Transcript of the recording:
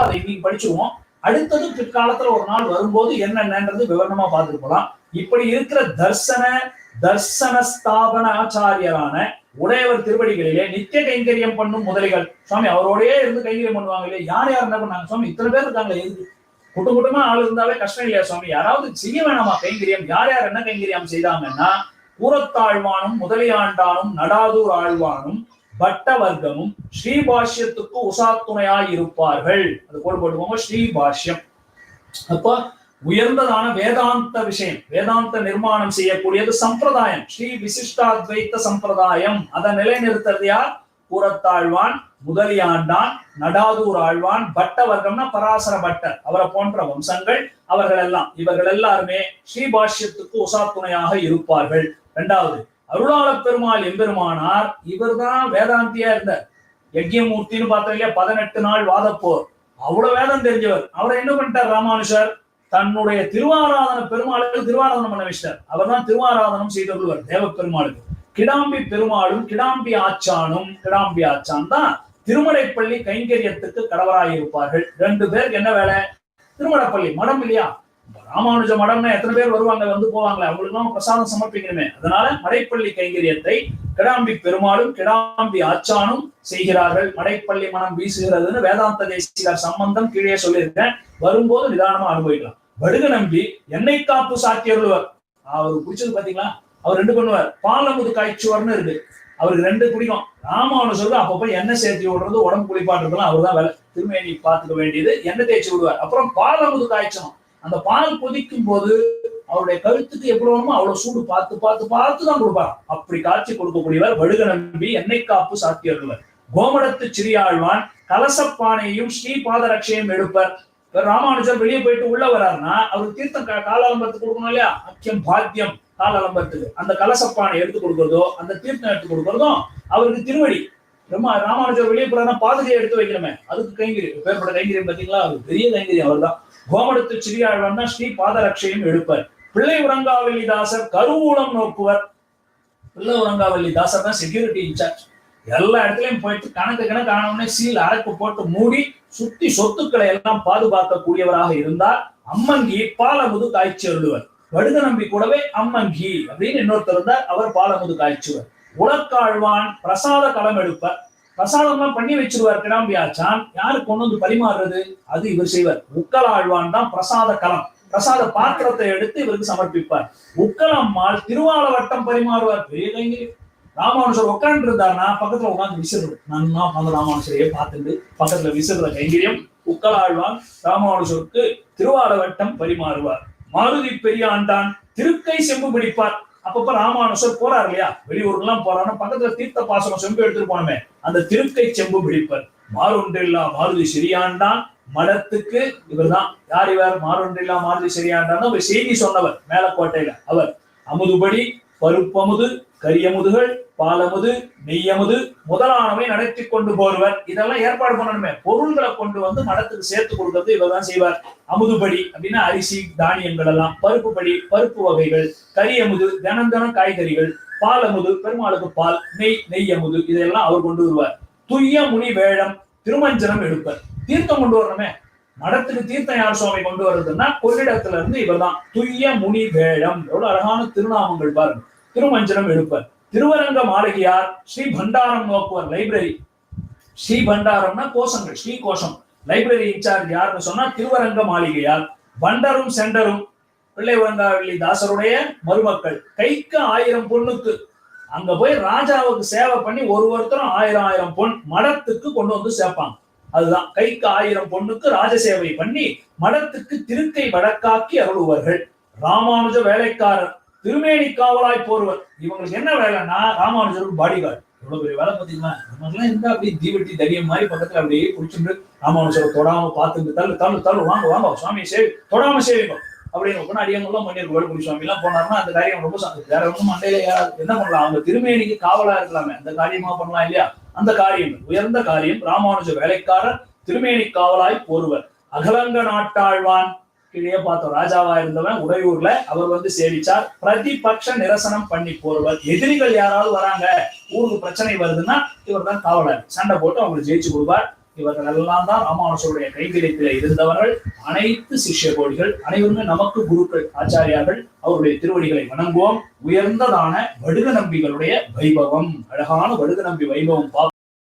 அதை இன்னைக்கு படிச்சுருவோம். அடுத்தது பிற்காலத்துல ஒரு நாள் வரும்போது என்னென்னன்றது விவரணமா பார்த்துட்டு போலாம். இப்படி இருக்கிற தர்சன தர்சன ஸ்தாபன ஆச்சாரியரான உடையவர் திருவடிகளிலே நித்திய கைங்கரியம் பண்ணும் முதலிகள். சுவாமி அவரோடயே இருந்து கைங்கரியம் பண்ணுவாங்க இல்லையா? யார் யார் என்ன பண்ணாங்க? சுவாமி இத்தனை பேர் இருக்காங்களே எதுக்கு? கூட்டம் கூட்டமா ஆள் இருந்தாலே கஷ்டம் இல்லையா சுவாமி? யாராவது செய்ய வேணாமா கைங்கரியம்? யார் யார் என்ன கைங்கரியம் செய்தாங்கன்னா கூரத்தாழ்வானும் முதலியாண்டானும் நடாதூர் ஆழ்வானும் பட்ட வர்க்கமும் ஸ்ரீபாஷ்யத்துக்கு உசாத்துணையாய் இருப்பார்கள். அது போட்டு போட்டுக்கோங்க ஸ்ரீபாஷ்யம். அப்போ உயர்ந்ததான வேதாந்த விஷயம் வேதாந்த நிர்மாணம் செய்யக்கூடியது சம்பிரதாயம் ஸ்ரீ விசிஷ்டாத்வைத்த சம்பிரதாயம். அதை நிலைநிறுத்துறது யார்? கூறத்தாழ்வான் முதலியாண்டான் நடாதூர் ஆழ்வான் பட்ட வர்க்கம்னா பராசர பட்டர். அவரை போன்ற வம்சங்கள் அவர்கள் எல்லாம் இவர்கள் எல்லாருமே ஸ்ரீபாஷ்யத்துக்கு உசாத்துணையாக இருப்பார்கள். இரண்டாவது அருளாள பெருமாள் எம்பெருமானார் இவர்தான் வேதாந்தியா இருந்தார். யஜ்யமூர்த்தின்னு பார்த்தோம் இல்லையா பதினெட்டு நாள் வாதப்போர். அவ்வளவு வேதம் தெரிஞ்சவர். அவரை என்ன பண்ணிட்டார் ராமானுஷர் தன்னுடைய திருவாராதன பெருமாளுக்கு திருவாராதனம் பண்ண வச்சிட்டார். அவர் தான் திருவாராதனம் செய்தவர் தேவ பெருமாளுக்கு கிடாம்பி பெருமாளும் கிடாம்பி ஆச்சானும் கிடாம்பி ஆச்சான் தான் திருமலைப்பள்ளி கைங்கரியத்துக்கு கடவராய் இருப்பார்கள் ரெண்டு பேருக்கு என்ன வேலை? திருமலைப்பள்ளி மடம் இல்லையா? ராமானுஜ மடம்னா எத்தனை பேர் வருவாங்க? வந்து போவாங்களே? அவங்களுக்குலாம் பிரசாதம் சமர்ப்பிக்கணுமே. அதனால மடைப்பள்ளி கைங்கரியத்தை கிடாம்பி பெருமாளும் கிடாம்பி ஆச்சானும் செய்கிறார்கள். மடைப்பள்ளி மனம் வீசுகிறதுன்னு வேதாந்த தேசிகார் சம்பந்தம் கீழே சொல்லியிருக்கேன். வரும்போது நிதானமா அனுபவிக்கலாம். வடுக நம்பி எண்ணெய் காப்பு சாத்தியருள்வர். அவரு குடிச்சது பாத்தீங்களா? அவர் ரெண்டு பண்ணுவார். பாலமுது காய்ச்சுவர்னு இருக்கு. அவருக்கு ரெண்டு பிடிக்கும். ராமானுஜருக்கு அப்பப்போ எண்ணெய் சேர்த்து விடுறது உடம்பு குளிப்பாட்டுறதுலாம் அவர் தான் வேலை. திருமேனி பார்த்துக்க வேண்டியது எண்ணெய் தேய்ச்சி விடுவார். அப்புறம் பாலமுது காய்ச்சணும் அந்த பால் கொதிக்கும் போது அவருடைய கழுத்துக்கு எப்படி வேணுமோ அவ்வளவு சூடு பார்த்து பார்த்து பார்த்து தான் கொடுப்பார். அப்படி காட்சி கொடுக்கக்கூடியவர் வடுக நம்பி எண்ணெய் காப்பு சாத்தியர்கள் கோமடத்து சிறியாழ்வான் கலசப்பானையும் ஸ்ரீ பாதரட்சையும் எடுப்பர். ராமானுஜர் வெளியே போயிட்டு உள்ள வர்றாருன்னா அவர் தீர்த்தம் காலாலம்பரத்துக்கு கொடுக்கணும் இல்லையா? அக்கியம் பாத்தியம் காலாலம்பரத்துக்கு. அந்த கலசப்பானை எடுத்து கொடுக்கறதோ அந்த தீர்த்தம் எடுத்து கொடுக்கறதும் அவருக்கு திருவடி. ரொம்ப ராமானுஜர் வெளியே போறாருன்னா பாதுகையை எடுத்து வைக்கணுமே. அதுக்கு கைங்கரி பேர்பட்ட கைங்கரியம் பாத்தீங்களா அவர் பெரிய கைங்கரியம் அவர்தான். கோமடத்து சிறியாழ்வான் ஸ்ரீ பாதரட்சையும் எடுப்பர். பிள்ளை உரங்காவல்லி தாசர் கருவூலம் நோக்குவர். பிள்ளை உரங்காவல்லி தாசர் தான் செக்யூரிட்டி இன்சார்ஜ் எல்லா இடத்துலயும் போயிட்டு கணக்கு கணக்கு ஆனவுடனே சீல் அரைப்பு போட்டு மூடி சுத்தி சொத்துக்களை எல்லாம் பாதுகாக்கக்கூடியவராக இருந்தார். அம்மங்கி பாலமுது காய்ச்சி அருள்வர். வடுக நம்பி கூடவே அம்மங்கி அப்படின்னு இன்னொருத்தர் இருந்தார். அவர் பாலமுது காய்ச்சுவர். உலக்காழ்வான் பிரசாத களம் எடுப்பர். பிரசாதம் எல்லாம் பண்ணி வச்சிருவார் கிடாம்பியாச்சான் யாரு கொண்டு வந்து பரிமாறுறது? அது இவர் செய்வார். உக்கலாழ்வான் தான் பிரசாத களம் பிரசாத பாத்திரத்தை எடுத்து இவருக்கு சமர்ப்பிப்பார். உக்கலம்மாள் திருவாலவட்டம் பரிமாறுவார். பெரிய ராமானுஷர் ராமானுஜர் உட்கார்ந்து இருந்தாருன்னா பக்கத்துல உட்காந்து விசிறது. நன்னா அந்த ராமானுஷரையே பார்த்துட்டு பக்கத்துல விசிறுற கைங்கரியம். உக்கலாழ்வான் ராமானுஜருக்கு திருவாலவட்டம் பரிமாறுவார். மாருதி பெரியாண்டான் திருக்கை செம்பு பிடிப்பார். அப்பப்ப ராமானுஜர் போறாரு இல்லையா? வெளியூர்லாம் போறாருன்னா பக்கத்துல தீர்த்த பாசனம் செம்பு எடுத்துட்டு போனோமே. அந்த திருக்கை செம்பு பிடிப்பர் மாறொன்றில்லா மாருதி சரியாண்டான் மடத்துக்கு இவர்தான். யார் இவர்? மாறொன்றில்லா மாருதி சரியாண்டான்னு ஒரு செய்தி சொன்னவர். மேலக்கோட்டையில. அவர் அமுதுபடி பருப்பமுது கரியமுதுகள் பாலமுது நெய்யமுது முதலானவை நடத்தி கொண்டு போடுவர் இதெல்லாம் ஏற்பாடு பண்ணணுமே. பொருள்களை கொண்டு வந்து மடத்துக்கு சேர்த்து கொடுக்கறது இவர்தான் செய்வார். அமுதுபடி அப்படின்னா அரிசி தானியங்கள் எல்லாம் பருப்பு படி பருப்பு வகைகள் கரியமுது தினம் தினம் காய்கறிகள் பாலமுது பெருமாளுக்கு பால் நெய் நெய் அமுது இதெல்லாம் அவர் கொண்டு வருவார். துய்ய முனி வேடம் திருமஞ்சனம் எடுப்பர். தீர்த்தம் கொண்டு வரணுமே. மடத்துக்கு தீர்த்தம் யார் சுவாமி கொண்டு வர்றதுன்னா கொள்ளிடத்துல இருந்து இவர்தான். துய்ய முனி வேழம் எவ்வளவு அழகான திருநாமங்கள் பாருங்க. திருமஞ்சனம் எடுப்பர். திருவரங்க மாளிகையார் ஸ்ரீ பண்டாரம் நோக்குவர் லைப்ரரி ஸ்ரீ பண்டாரம்னா கோஷங்கள் ஸ்ரீ கோஷம். லைப்ரரி இன்சார்ஜ் யாருன்னு சொன்னா திருவரங்க மாளிகையார். பண்டரும் செண்டரும் பிள்ளை வந்தாவள்ளி தாசருடைய மருமக்கள். கைக்கு ஆயிரம் பொண்ணுக்கு. அங்க போய் ராஜாவுக்கு சேவை பண்ணி ஒரு ஒருத்தரும் ஆயிரம் ஆயிரம் பொன் மடத்துக்கு கொண்டு வந்து சேர்ப்பாங்க. அதுதான். கைக்கு ஆயிரம் பொண்ணுக்கு ராஜசேவை பண்ணி மடத்துக்கு திருக்கை வடக்காக்கி அருளுவார்கள். ராமானுஜ வேலைக்காரர். திருமேனி காவலாய் போர்வர். இவங்களுக்கு என்ன வேலைன்னா ராமானுஜருக்கு பாடிகார்டு எவ்வளவு பெரிய வேலை பாத்தீங்களா நமக்குலாம் இருந்தா அப்படியே தீவெட்டி தடியம் மாதிரி பக்கத்துல அப்படியே குடிச்சுட்டு ராமானுஜரை தொடாம பார்த்துட்டு தள்ளு தள்ளு தள்ளு வாங்க வாங்க சுவாமி சேவி தொடாம சேவிக்கும் அப்படின்னு ஒன்று அடியங்கள்லாம் பண்ணியிருக்கு. வேலுக்குடி சுவாமி எல்லாம் போனாருன்னா அந்த காரியம் ரொம்ப வேற ஒன்றும் மண்டையில என்ன பண்ணலாம்? அவங்க திருமேனிக்கு காவலா இருக்கலாமே. அந்த காரியமா பண்ணலாம் இல்லையா? அந்த காரியம் உயர்ந்த காரியம் ராமானுஜ வேலைக்காரர் திருமேனி காவலாய் போருவர். அகலங்க நாட்டாழ்வான். கீழே பார்த்தோம். ராஜாவா இருந்தவன் உறையூர்ல அவர் வந்து சேவிச்சார். பிரதிபட்ச நிரசனம் பண்ணி போறவர். எதிரிகள் யாராவது வராங்க ஊருக்கு பிரச்சனை வருதுன்னா இவர் தான் காவலர். சண்டை போட்டு அவங்களுக்கு ஜெயிச்சு கொடுப்பார். இவர்கள் எல்லாம் தான் ராமானுஷருடைய கைங்கரியத்தில் இருந்தவர்கள். அனைத்து சிஷ்ய கோடிகள் அனைவருமே நமக்கு குருக்கள் ஆச்சாரியார்கள். அவருடைய திருவடிகளை வணங்குவோம். உயர்ந்ததான வடுக நம்பிகளுடைய வைபவம். அழகான வடுக நம்பி வைபவம். பார்ப்போம்